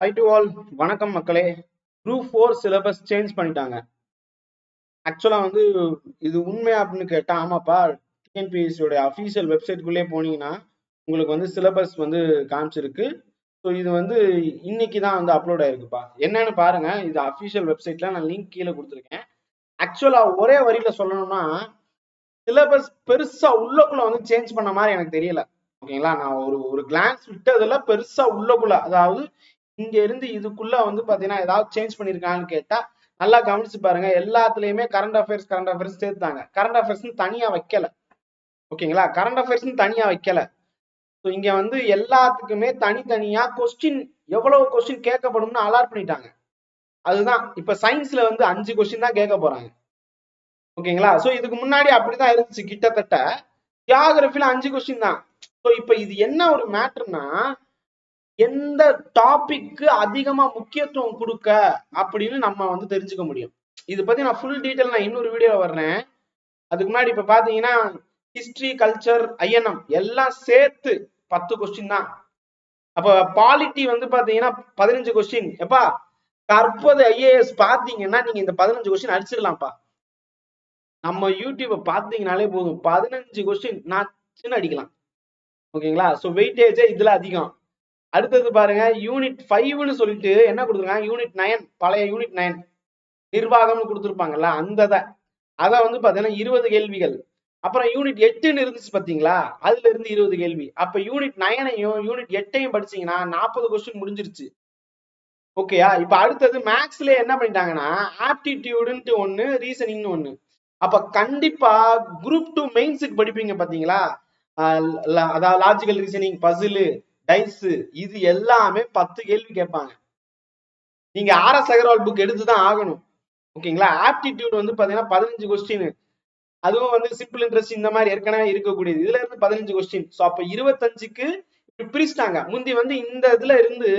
High to all வணக்கம் மக்களே. Group four syllabus change பண்ணிட்டாங்க. ஆக்சுவலா வந்து இது உண்மை அப்படின்னு கேட்டால் ஆமாப்பா டிஎன்பிஎஸ்சியோட அஃபீஷியல் வெப்சைட்குள்ளே போனீங்கன்னா உங்களுக்கு வந்து சிலபஸ் வந்து காமிச்சிருக்கு. ஸோ இது வந்து இன்னைக்கு தான் வந்து அப்லோட் ஆயிருக்குப்பா. என்னன்னு பாருங்க இது அஃபீஷியல் வெப்சைட்ல நான் லிங்க் கீழே கொடுத்துருக்கேன். ஆக்சுவலா ஒரே வரியில சொல்லணும்னா சிலபஸ் பெருசாக உள்ளக்குள்ள வந்து சேஞ்ச் பண்ண மாதிரி எனக்கு தெரியல. ஓகேங்களா நான் ஒரு ஒரு கிளான்ஸ் விட்டதுல பெருசா உள்ளக்குள்ள அதாவது இங்க இருந்து இதுக்குள்ள வந்து பாத்தீங்கன்னா ஏதாவது சேஞ்ச் பண்ணிருக்காங்கன்னு கேட்டா நல்லா கவனிச்சு பாருங்க. எல்லாத்துலயுமே கரண்ட் அஃபேர்ஸ் கரண்ட் அஃபேர்ஸ் சேர்த்தாங்க கரண்ட் அஃபேர்ஸ் தனியா வைக்கல. ஓகேங்களா? கரண்ட் அஃபேர்ஸ் தனியா வைக்கல. ஸோ இங்க வந்து எல்லாத்துக்குமே தனித்தனியா கொஸ்டின் எவ்வளவு கொஸ்டின் கேட்கப்படும்னு அலாட் பண்ணிட்டாங்க. அதுதான். இப்ப சயின்ஸ்ல வந்து அஞ்சு கொஸ்டின் தான் கேட்க போறாங்க. ஓகேங்களா? சோ இதுக்கு முன்னாடி அப்படிதான் இருந்துச்சு கிட்டத்தட்ட. ஜியாகிரபில அஞ்சு கொஸ்டின் தான். ஸோ இப்ப இது என்ன ஒரு மேட்டர்னா எந்த டாபிக்கு அதிகமா முக்கியத்துவம் கொடுக்க அப்படின்னு நம்ம வந்து தெரிஞ்சுக்க முடியும். இது பத்தி நான் ஃபுல் டீட்டெயில் நான் இன்னொரு வீடியோ வர்றேன். அதுக்கு முன்னாடி இப்ப பாத்தீங்கன்னா ஹிஸ்டரி கல்ச்சர் ஐஎன்எம் எல்லாம் சேர்த்து பத்து கொஸ்டின் தான். அப்ப பாலிட்டி வந்து பாத்தீங்கன்னா பதினஞ்சு கொஸ்டின் எப்பா தற்போது ஐஏஎஸ் பாத்தீங்கன்னா நீங்க இந்த பதினஞ்சு கொஸ்டின் அடிச்சிடலாம்ப்பா. நம்ம யூடியூப்பை பாத்தீங்கனாலே போதும். பதினஞ்சு கொஸ்டின் நான் சின்ன அடிக்கலாம். ஓகேங்களா? ஸோ வெயிட்டேஜே இதுல அதிகம். அடுத்தது பாருங்க யூனிட் ஃபைவ்னு சொல்லிட்டு என்ன கொடுத்துருக்காங்க? யூனிட் நயன் பழைய யூனிட் நயன் நிர்வாகம்னு கொடுத்துருப்பாங்கல்ல அந்த அதை வந்து பார்த்தீங்கன்னா இருபது கேள்விகள். அப்புறம் யூனிட் எட்டுன்னு இருந்துச்சு பார்த்தீங்களா? அதுல இருந்து இருபது கேள்வி. அப்ப யூனிட் நயனையும் யூனிட் எட்டையும் படிச்சீங்கன்னா நாற்பது கொஸ்டின் முடிஞ்சிருச்சு. ஓகேயா இப்ப அடுத்தது மேக்ஸ்ல என்ன பண்ணிட்டாங்கன்னா ஆப்டிடியூடுன்ட்டு ஒண்ணு ரீசனிங்னு ஒண்ணு. அப்ப கண்டிப்பா குரூப் டூ மெயின்ஸுக்கு படிப்பீங்க பாத்தீங்களா அதாவது லாஜிக்கல் ரீசனிங் பசிலு டைஸ் இது எல்லாமே பத்து கேள்வி கேட்பாங்க. நீங்க ஆர் எஸ் அகர்வால் புக் எடுத்துதான் ஆகணும். ஓகேங்களா ஆப்டிடியூட் வந்து பாத்தீங்கன்னா பதினஞ்சு கொஸ்டின் அதுவும் வந்து சிம்பிள் இன்ட்ரெஸ்ட் இந்த மாதிரி ஏற்கனவே இருக்கக்கூடியது. இதுல இருந்து பதினஞ்சு கொஸ்டின் ஸோ அப்ப இருபத்தஞ்சுக்கு பிரிச்சிட்டாங்க. முந்தி வந்து இந்த இதுல இருந்து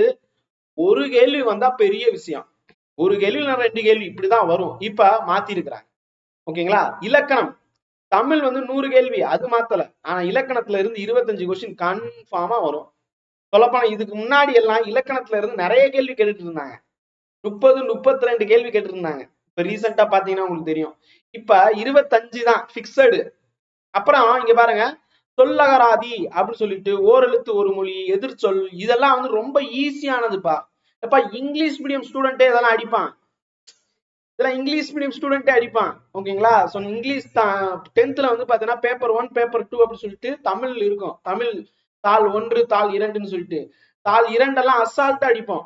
ஒரு கேள்வி வந்தா பெரிய விஷயம். ஒரு கேள்வி ரெண்டு கேள்வி. இப்படிதான் வரும். இப்ப மாத்தி இருக்கிறாங்க ஓகேங்களா இலக்கணம். தமிழ் வந்து நூறு கேள்வி. அது மாத்தல. ஆனா இலக்கணத்துல இருந்து இருபத்தஞ்சு கொஸ்டின் கன்ஃபார்மா வரும். சொல்லப்போனா இதுக்கு முன்னாடி எல்லாம் இலக்கணத்துல இருந்து நிறைய கேள்வி கேட்டுட்டு இருந்தாங்க முப்பது முப்பத்தி ரெண்டு கேள்வி கேட்டு இருந்தாங்க இப்ப ரீசெண்டா பாத்தீங்கன்னா உங்களுக்கு தெரியும். இப்ப இருபத்தஞ்சு தான் பிக்சடு அப்புறம் இங்க பாருங்க. சொல்லகராதி அப்படின்னு சொல்லிட்டு ஓரெழுத்து ஒரு மொழி எதிர்ச்சொல் இதெல்லாம் வந்து ரொம்ப ஈஸியானதுப்பா எப்பா இங்கிலீஷ் மீடியம் ஸ்டூடெண்ட்டே இதெல்லாம் அடிப்பான். இதெல்லாம் இங்கிலீஷ் மீடியம் ஸ்டூடெண்டே அடிப்பான். ஓகேங்களா? ஸோ இங்கிலீஷ் தான் டென்த்ல வந்து பாத்தீங்கன்னா பேப்பர் ஒன் பேப்பர் டூ அப்படின்னு சொல்லிட்டு தமிழ் இருக்கும். தமிழ் தாள் ஒன்று தாள் இரண்டுன்னு சொல்லிட்டு. தாள் இரண்டெல்லாம் அசால்ட்டா அடிப்போம்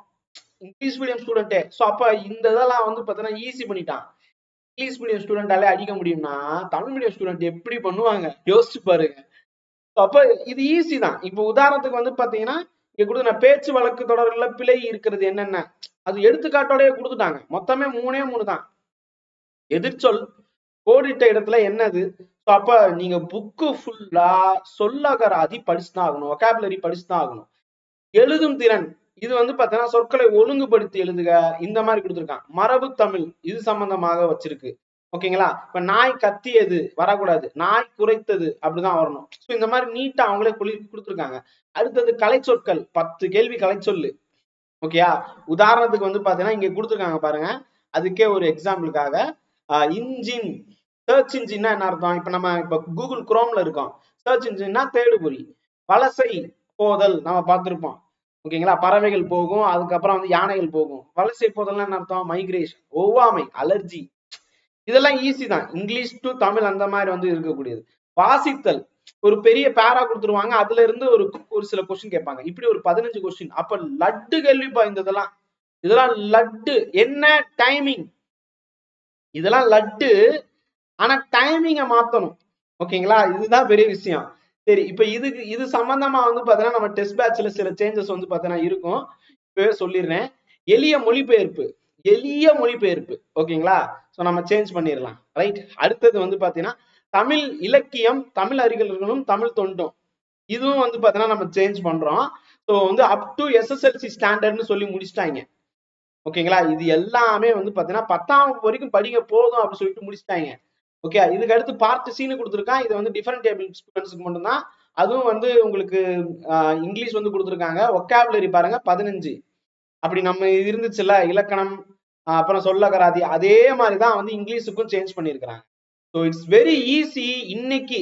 இங்கிலீஷ் மீடியம் ஸ்டூடெண்ட்டே ஸோ அப்ப இந்த இதெல்லாம் வந்து பாத்தீங்கன்னா ஈஸி பண்ணிட்டான். இங்கிலீஷ் மீடியம் ஸ்டூடெண்டாலே அடிக்க முடியும்னா தமிழ் மீடியம் ஸ்டூடெண்ட் எப்படி பண்ணுவாங்க? யோசிச்சு பாருங்க. அப்ப இது ஈஸி தான். இப்போ உதாரணத்துக்கு வந்து பாத்தீங்கன்னா இங்க நான் பேச்சு வழக்கு தொடர்ல பிழை இருக்கிறது என்னென்ன? அது எடுத்துக்காட்டோடய கொடுத்துட்டாங்க. மொத்தமே மூணே மூணு தான். எதிர்ச்சொல் கோடிட்ட இடத்துல என்னது? அப்ப நீங்க புக்கு ஃபுல்லா சொல்லகராதி படிச்சுதான் ஆகணும் ஒகாபுலரி படிச்சுதான் ஆகணும் எழுதும் திறன். இது வந்து பாத்தீங்கன்னா சொற்களை ஒழுங்குபடுத்தி எழுதுக. இந்த மாதிரி கொடுத்துருக்கான் மரபு தமிழ். இது சம்பந்தமாக வச்சிருக்கு. ஓகேங்களா? இப்ப நாய் கத்தியது. வரக்கூடாது. நாய் குறைத்தது அப்படிதான் வரணும். ஸோ இந்த மாதிரி நீட்டா அவங்களே குளி கொடுத்துருக்காங்க. அடுத்தது கலை சொற்கள் பத்து கேள்வி கலை சொல்லு ஓகேயா? உதாரணத்துக்கு வந்து பாத்தீங்கன்னா இங்க கொடுத்துருக்காங்க பாருங்க. அதுக்கே ஒரு எக்ஸாம்பிளுக்காக இன்ஜின். சர்ச் இன்ஜின்னா என்ன அர்த்தம்? இப்ப நம்ம இப்ப கூகுள் குரோம்ல இருக்கோம். சர்ச் இன்ஜின்னா தேடுபொறி. வலசை போதல் நம்ம பார்த்திருப்போம். ஓகேங்களா? பறவைகள் போகும் அதுக்கப்புறம் வந்து யானைகள் போகும். வலசை போதல்னா என்ன அர்த்தம்? மைக்ரேஷன் ஒவ்வாமை அலர்ஜி இதெல்லாம் ஈஸி தான். இங்கிலீஷ் டு தமிழ் அந்த மாதிரி வந்து இருக்கக்கூடியது. வாசித்தல். ஒரு பெரிய பேரா கொடுத்துருவாங்க. அதுல இருந்து ஒரு ஒரு சில கொஸ்டின் கேட்பாங்க. இப்படி ஒரு பதினஞ்சு கொஸ்டின் அப்ப லட்டு கேள்விப்பா இந்த இதெல்லாம் இதெல்லாம் லட்டு. என்ன டைமிங் இதெல்லாம் லட்டு ஆனா டைமிங்கை மாத்தணும். ஓகேங்களா இதுதான் பெரிய விஷயம். சரி இப்ப இதுக்கு இது சம்பந்தமா வந்து பாத்தீங்கன்னா நம்ம டெஸ்ட் பேட்ச்ல சில சேஞ்சஸ் வந்து பாத்தீங்கன்னா இருக்கும். இப்பவே சொல்லிடுறேன். எளிய மொழிபெயர்ப்பு. எளிய மொழிபெயர்ப்பு. ஓகேங்களா ஸோ நம்ம சேஞ்ச் பண்ணிடலாம். ரைட் அடுத்தது வந்து பாத்தீங்கன்னா தமிழ் இலக்கியம் தமிழ் அறிஞர்களும் தமிழ் தொண்டும். இதுவும் வந்து பாத்தீங்கன்னா நம்ம சேஞ்ச் பண்றோம். ஸோ வந்து அப் டு எஸ்எஸ்எல்சி ஸ்டாண்டர்ட்னு சொல்லி முடிச்சிட்டாங்க. ஓகேங்களா இது எல்லாமே வந்து பாத்தீங்கன்னா பத்தாம் வரைக்கும் படிக்க போதும் அப்படின்னு சொல்லிட்டு முடிச்சிட்டாங்க. ஓகே இதுக்கு அடுத்து பார்ட் சீனு கொடுத்துருக்கான். இது வந்து டிஃபரெண்ட் டேபிள் ஸ்டூடெண்ட்ஸ்க்கு மட்டும்தான். அதுவும் வந்து உங்களுக்கு இங்கிலீஷ் வந்து கொடுத்துருக்காங்க. ஒக்காபுலரி பாருங்க பதினஞ்சு. அப்படி நம்ம இருந்துச்சுல்ல இலக்கணம் அப்புறம் சொல்லகராதி அதே மாதிரி தான் வந்து இங்கிலீஷுக்கும் சேஞ்ச் பண்ணியிருக்கிறாங்க. ஸோ இட்ஸ் வெரி ஈஸி இன்னைக்கு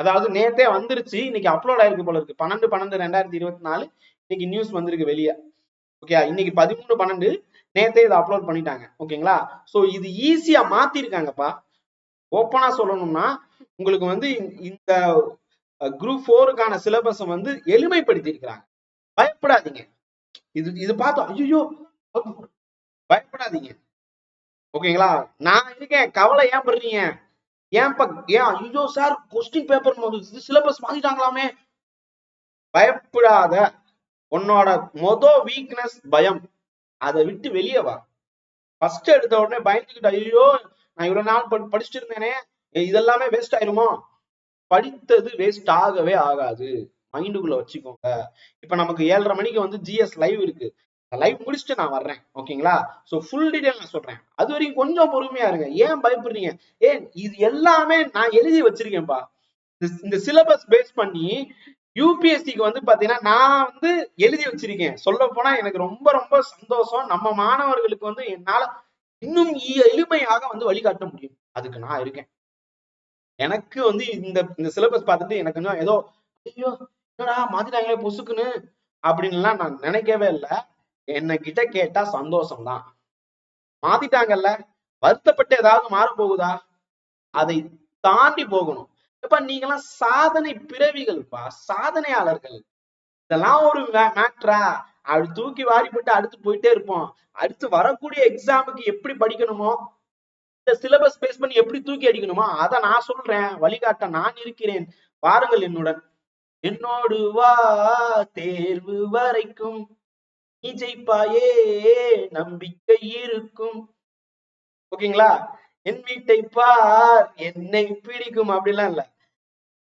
அதாவது நேத்தே வந்துருச்சு இன்னைக்கு அப்லோட் ஆயிருக்கு போல இருக்கு. பன்னெண்டு பன்னெண்டு ரெண்டாயிரத்தி இருபத்தி நாலு இன்னைக்கு நியூஸ் வந்திருக்கு வெளியே. ஓகே இன்னைக்கு பதிமூணு பன்னெண்டு நேத்தே இதை அப்லோட் பண்ணிட்டாங்க. ஓகேங்களா ஸோ இது ஈஸியா மாத்திருக்காங்கப்பா. ஓப்பனா சொல்லணும்னா உங்களுக்கு வந்து இந்த குரூப் ஃபோருக்கான சிலபஸை வந்து எளிமைப்படுத்தி இருக்கிறாங்க பயப்படாதீங்க. இது இது பார்த்தோம். ஐயோ பயப்படாதீங்க. ஓகேங்களா? நான் இருக்கேன் கவலை ஏன் படுறீங்க ஏன் ஏன் ஐயோ சார் கொஸ்டின் பேப்பர் சிலபஸ் மாத்திட்டாங்களாமே? பயப்படாத. உன்னோட மொத வீக்னஸ் பயம். அதை விட்டு வெளியே வா. ஃபர்ஸ்ட் எடுத்த உடனே பயந்துக்கிட்டு ஐயோ நான் இவ்வளவு நாள் படிச்சுட்டு இருந்தேனே இதெல்லாமே வேஸ்ட் ஆயிருமோ? படித்தது வேஸ்ட் ஆகவே ஆகாது. மைண்டுக்குள்ள வச்சுக்கோங்க. இப்ப நமக்கு ஏழரை மணிக்கு வந்து ஜிஎஸ் லைவ் இருக்கு. லைவ் முடிச்சுட்டு நான் வர்றேன். ஓகேங்களா? சோ ஃபுல் டீடைல் நான் சொல்றேன். அது வரைக்கும் கொஞ்சம் பொறுமையா இருங்க. ஏன் பயப்படுறீங்க? ஏன் இது எல்லாமே நான் எழுதி வச்சிருக்கேன்ப்பா. இந்த- இந்த சிலபஸ் பேஸ் பண்ணி யூபிஎஸ்சிக்கு வந்து பாத்தீங்கன்னா நான் வந்து எழுதி வச்சிருக்கேன். சொல்ல போனா எனக்கு ரொம்ப ரொம்ப சந்தோஷம். நம்ம மாணவர்களுக்கு வந்து என்னால இன்னும் இ- எளிமையாக வந்து வழிகாட்ட முடியும். அதுக்கு நான் இருக்கேன். எனக்கு வந்து இந்த இந்த சிலபஸ் பார்த்துட்டு எனக்கு இன்னும் ஏதோ ஐயோ என்னடா மாத்திட்டாங்களே பொசுக்குன்னு அப்படின்லாம் நான் நினைக்கவே இல்லை. என்ன கிட்ட கேட்டா சந்தோஷம் தான் மாத்திட்டாங்கல்ல? வருத்தப்பட்டு ஏதாவது மாற போகுதா? அதை தாண்டி போகணும். இப்ப நீங்கெல்லாம் சாதனை பிறவிகள்ப்பா சாதனையாளர்கள். இதெல்லாம் ஒரு மேட்ரா அப்படி தூக்கி வாரி போட்டு அடுத்து போயிட்டே இருப்போம். அடுத்து வரக்கூடிய எக்ஸாமுக்கு எப்படி படிக்கணுமோ இந்த சிலபஸ் பேஸ் பண்ணி எப்படி தூக்கி அடிக்கணுமோ அதை நான் சொல்றேன். வழிகாட்ட நான் இருக்கிறேன். வாருங்கள் என்னுடன். என்னோடு வா தேர்வு வரைக்கும். நீ ஜெயிப்பாயே நம்பிக்கை இருக்கும். ஓகேங்களா? என் வீட்டை பார் என்னை பிடிக்கும் அப்படிலாம் இல்ல.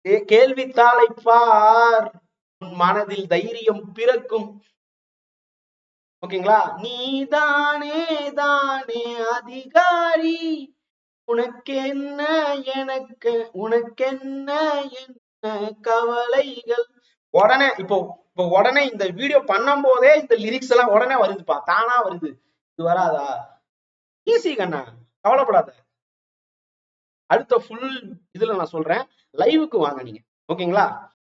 கேள்வித்தாளை பார். உன் மனதில் தைரியம் பிறக்கும். ஓகேங்களா? நீதானே தானே அதிகாரி. உனக்கென்ன எனக்கு உனக்கென்ன என்ன கவலைகள்? உடனே இப்போ இப்போ உடனே இந்த வீடியோ பண்ணும் போதே இந்த லிரிக்ஸ் எல்லாம் உடனே வருதுப்பா. தானா வருது. இது வராதா? ஈஸி கண்ணா. கவலைப்படாத. அடுத்த ஃபுல் இதுல நான் சொல்றேன். லைவுக்கு வாங்க நீங்க. ஓகேங்களா?